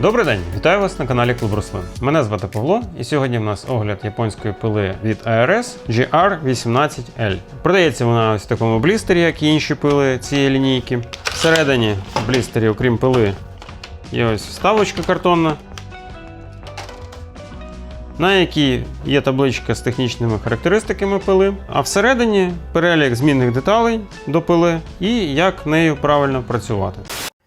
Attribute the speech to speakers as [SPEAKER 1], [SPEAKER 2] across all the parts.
[SPEAKER 1] Добрий день, вітаю вас на каналі Клуб Рослин. Мене звати Павло, і сьогодні в нас огляд японської пили від ARS GR18L. Продається вона ось в такому блістері, як і інші пили цієї лінійки. Всередині блістері, окрім пили, є ось вставочка картонна, на якій є табличка з технічними характеристиками пили, а всередині перелік змінних деталей до пили і як нею правильно працювати.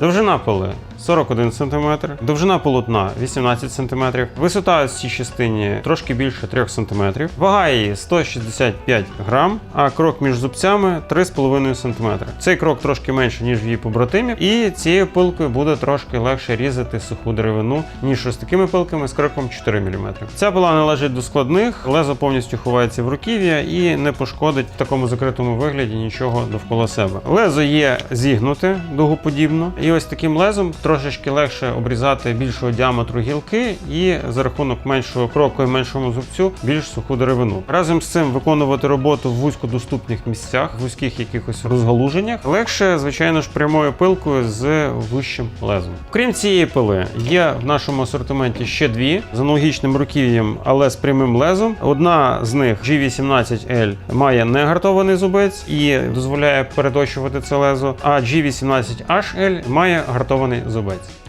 [SPEAKER 1] Довжина пили 41 см, довжина полотна 18 см, висота з цій частині трошки більше 3 см, вага її 165 грам, а крок між зубцями 3,5 см. Цей крок трошки менше, ніж в її побратимів, і цією пилкою буде трошки легше різати суху деревину, ніж ось такими пилками з кроком 4 мм. Ця пила належить до складних, лезо повністю ховається в руків'я і не пошкодить в такому закритому вигляді нічого довкола себе. Лезо є зігнуте дугоподібно, і ось таким лезом трошечки легше обрізати більшого діаметру гілки і за рахунок меншого кроку і меншому зубцю більш суху деревину. Разом з цим виконувати роботу в вузькодоступних місцях, в вузьких якихось розгалуженнях легше, звичайно ж, прямою пилкою з вищим лезом. Крім цієї пили, є в нашому асортименті ще дві з аналогічним руків'ям, але з прямим лезом. Одна з них G18L має негартований зубець і дозволяє переточувати це лезо, а G18HL має гартований зубець.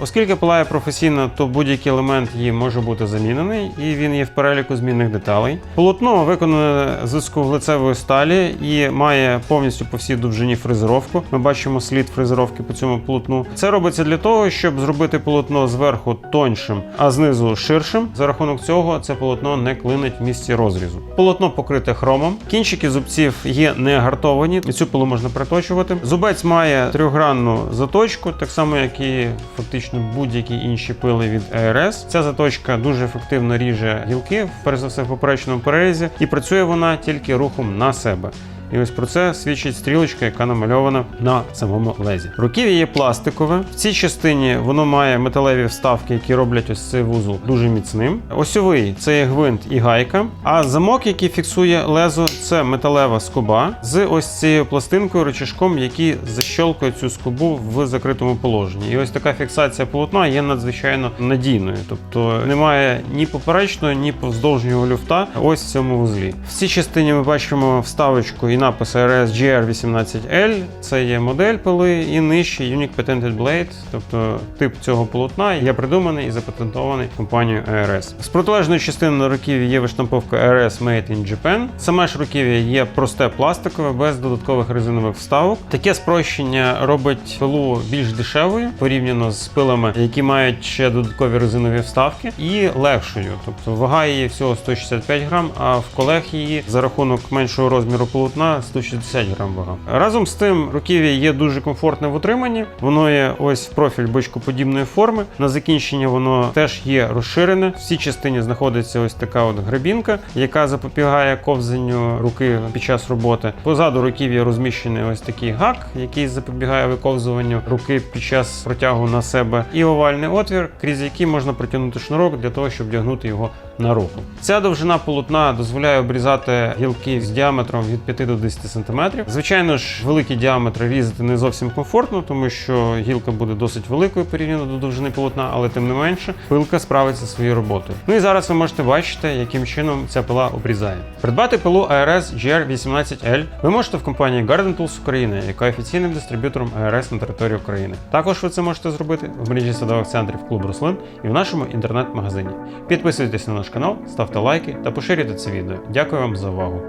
[SPEAKER 1] Оскільки пилає професійно, то будь-який елемент її може бути замінений, і він є в переліку змінних деталей. Полотно виконане з вуглецевої сталі і має повністю по всій довжині фрезеровку. Ми бачимо слід фрезеровки по цьому полотну. Це робиться для того, щоб зробити полотно зверху тоньшим, а знизу ширшим. За рахунок цього це полотно не клинить в місці розрізу. Полотно покрите хромом. Кінчики зубців є не гартовані, і цю пилу можна приточувати. Зубець має трьохгранну заточку, так само як і фактично будь-які інші пили від ARS. Ця заточка дуже ефективно ріже гілки, перш за все в поперечному перерізі, і працює вона тільки рухом на себе. І ось про це свідчить стрілочка, яка намальована на самому лезі. Руків'я є пластикове. В цій частині воно має металеві вставки, які роблять ось цей вузол дуже міцним. Осьовий це є гвинт і гайка. А замок, який фіксує лезо, це металева скоба з ось цією пластинкою, рычажком, який защолкує цю скобу в закритому положенні. І ось така фіксація полотна є надзвичайно надійною, тобто немає ні поперечного, ні повздовжнього люфта. Ось в цьому вузлі. В цій частині ми бачимо вставочку напис RS GR18L. Це є модель пили, і нижче Unique Patented Blade, тобто тип цього полотна є придуманий і запатентований компанією ARS. З протилежної частини на руків'я є виштамповка RS Made in Japan. Саме ж руків'я є просте пластикове, без додаткових резинових вставок. Таке спрощення робить пилу більш дешевою порівняно з пилами, які мають ще додаткові резинові вставки, і легшою. Тобто вага її всього 165 грам, а в колег її за рахунок меншого розміру полотна 160 грам вага. Разом з тим, руків'я є дуже комфортне в утриманні. Воно є ось в профіль бочкоподібної форми. На закінчення воно теж є розширене. В цій частині знаходиться ось така от грабінка, яка запобігає ковзанню руки під час роботи. Позаду руків'я розміщений ось такий гак, який запобігає виковзуванню руки під час протягу на себе, і овальний отвір, крізь який можна протягнути шнурок для того, щоб вдягнути його на руку. Ця довжина полотна дозволяє обрізати гілки з діаметром від 5 до 10 см. Звичайно ж, великі діаметри різати не зовсім комфортно, тому що гілка буде досить великою порівняно до довжини полотна, але тим не менше пилка справиться своєю роботою. Ну і зараз ви можете бачити, яким чином ця пила обрізає. Придбати пилу ARS GR18L ви можете в компанії Garden Tools України, яка є офіційним дистриб'ютором ARS на території України. Також ви це можете зробити в мережі садових центрів клуб рослин і в нашому інтернет-магазині. Підписуйтесь на наш канал, ставте лайки та поширюйте це відео. Дякую вам за увагу.